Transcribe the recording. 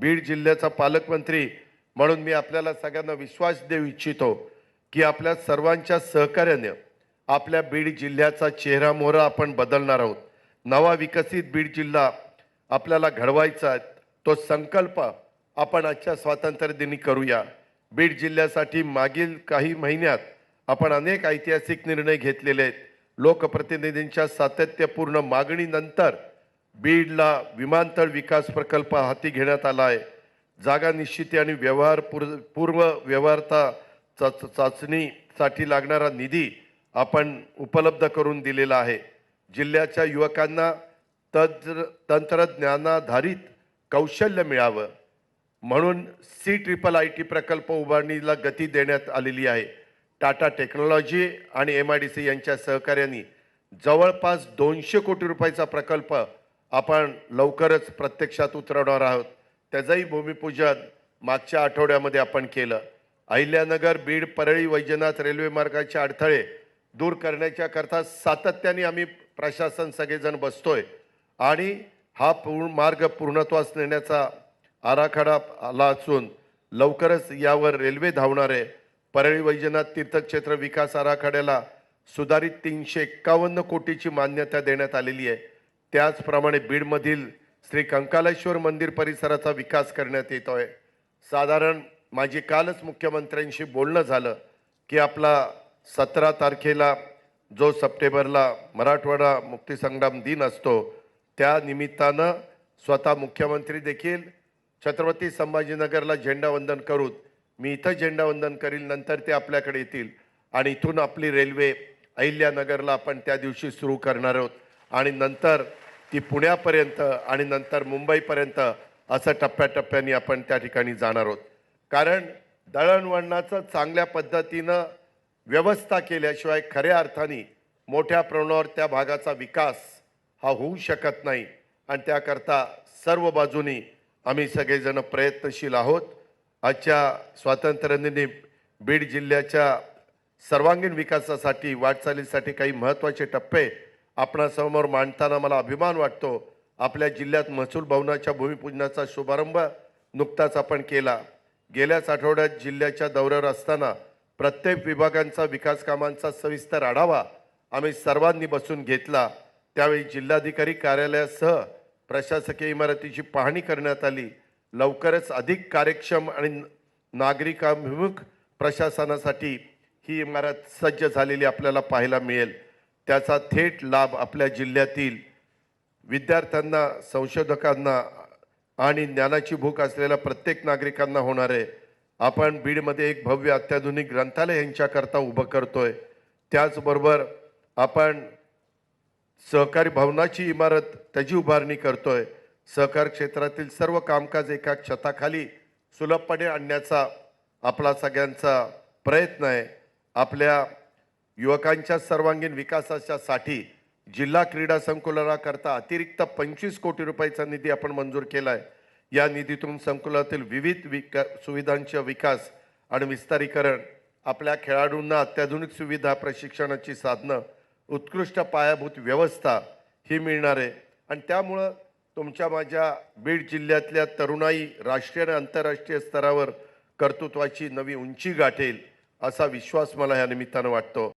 बीड जिल्ह्याचा पालकमंत्री म्हणून मी आपल्याला सगळ्यांना विश्वास देऊ इच्छितो की आपल्या सर्वांच्या सहकार्याने आपल्या बीड जिल्ह्याचा चेहरा मोहरा आपण बदलणार आहोत. नवा विकसित बीड जिल्हा आपल्याला घडवायचा आहे. तो संकल्प आपण आजच्या स्वातंत्र्य दिनी करूया. बीड जिल्ह्यासाठी मागील काही महिन्यात आपण अनेक ऐतिहासिक निर्णय घेतलेले आहेत. लोकप्रतिनिधींच्या सातत्यपूर्ण मागणीनंतर बीडला विमानतळ विकास प्रकल्प हाती घेण्यात आला आहे. जागा निश्चिती आणि व्यवहार पूर्व पूर्व व्यवहारता चाच चाचणीसाठी लागणारा निधी आपण उपलब्ध करून दिलेला आहे. जिल्ह्याच्या युवकांना तंत्र तंत्रज्ञानाधारित कौशल्य मिळावं म्हणून सी ट्रिपल आय टी प्रकल्प उभारणीला गती देण्यात आलेली आहे. टाटा टेक्नॉलॉजी आणि एम आय डी सी यांच्या सहकार्याने जवळपास दोनशे कोटी रुपयाचा प्रकल्प आपण लवकरच प्रत्यक्षात उतरवणार आहोत. त्याचंही भूमिपूजन मागच्या आठवड्यामध्ये आपण केलं. अहिल्यानगर बीड परळी वैजनाथ रेल्वे मार्गाचे अडथळे दूर करण्याच्या करता सातत्याने आम्ही प्रशासन सगळेजण बसतोय. आणि हा पूर्ण मार्ग पूर्णत्वास नेण्याचा आराखडा आला असून लवकरच यावर रेल्वे धावणार आहे. परळी वैजनाथ तीर्थक्षेत्र विकास आराखड्याला सुधारित तीनशे एक्कावन्न कोटीची मान्यता देण्यात आलेली आहे. त्याचप्रमाणे बीडमधील श्री कंकालेश्वर मंदिर परिसराचा विकास करण्यात येतो आहे. साधारण माझी कालच मुख्यमंत्र्यांशी बोलणं झालं की आपला सतरा तारखेला जो सप्टेंबरला मराठवाडा मुक्तीसंग्राम दिन असतो त्या निमित्तानं स्वतः मुख्यमंत्री देखील छत्रपती संभाजीनगरला झेंडावंदन करून मी इथं झेंडावंदन करील नंतर ते आपल्याकडे येतील आणि इथून आपली रेल्वे अहिल्यानगरला आपण त्या दिवशी सुरू करणार आहोत. आणि नंतर ती पुण्यापर्यंत आणि नंतर मुंबईपर्यंत असं टप्प्याटप्प्याने आपण त्या ठिकाणी जाणार आहोत. कारण दळणवळणाचं चांगल्या पद्धतीनं व्यवस्था केल्याशिवाय खऱ्या अर्थाने मोठ्या प्रमाणावर त्या भागाचा विकास हा होऊ शकत नाही. आणि त्याकरता सर्व बाजूनी आम्ही सगळेजण प्रयत्नशील आहोत. आजच्या स्वातंत्र्यदिनी बीड जिल्ह्याच्या सर्वांगीण विकासासाठी वाटचालीसाठी काही महत्त्वाचे टप्पे आपणासमोर मांडताना मला अभिमान वाटतो. आपल्या जिल्ह्यात महसूल भवनाच्या भूमिपूजनाचा शुभारंभ नुकताच आपण केला. गेल्याच आठवड्यात जिल्ह्याच्या दौऱ्यावर असताना प्रत्येक विभागांचा विकास कामांचा सविस्तर आढावा आम्ही सर्वांनी बसून घेतला. त्यावेळी जिल्हाधिकारी कार्यालयासह प्रशासकीय इमारतीची पाहणी करण्यात आली. लवकरच अधिक कार्यक्षम आणि नागरिकाभिमुख प्रशासनासाठी ही इमारत सज्ज झालेली आपल्याला पाहायला मिळेल. त्याचा थेट लाभ आपल्या जिल्ह्यातील विद्यार्थ्यांना संशोधकांना आणि ज्ञानाची भूक असलेल्या प्रत्येक नागरिकांना होणार आहे. आपण बीडमध्ये एक भव्य अत्याधुनिक ग्रंथालय यांच्याकरता उभं करतोय. त्याचबरोबर आपण सहकारी भवनाची इमारत त्याची उभारणी करतोय. सहकार क्षेत्रातील सर्व कामकाज एका छताखाली सुलभपणे आणण्याचा आपला सगळ्यांचा प्रयत्न आहे. आपल्या युवकांच्या सर्वांगीण विकासाच्यासाठी जिल्हा क्रीडा संकुलनाकरता अतिरिक्त पंचवीस कोटी रुपयाचा निधी आपण मंजूर केला आहे या निधीतून संकुलातील विविध विका सुविधांचा विकास आणि विस्तारीकरण आपल्या खेळाडूंना अत्याधुनिक सुविधा प्रशिक्षणाची साधनं उत्कृष्ट पायाभूत व्यवस्था ही मिळणार. आहे आणि त्यामुळं तुमच्या माझ्या बीड जिल्ह्यातल्या तरुणाई राष्ट्रीय आणि आंतरराष्ट्रीय स्तरावर कर्तृत्वाची नवी उंची गाठेल असा विश्वास मला या निमित्तानं वाटतो.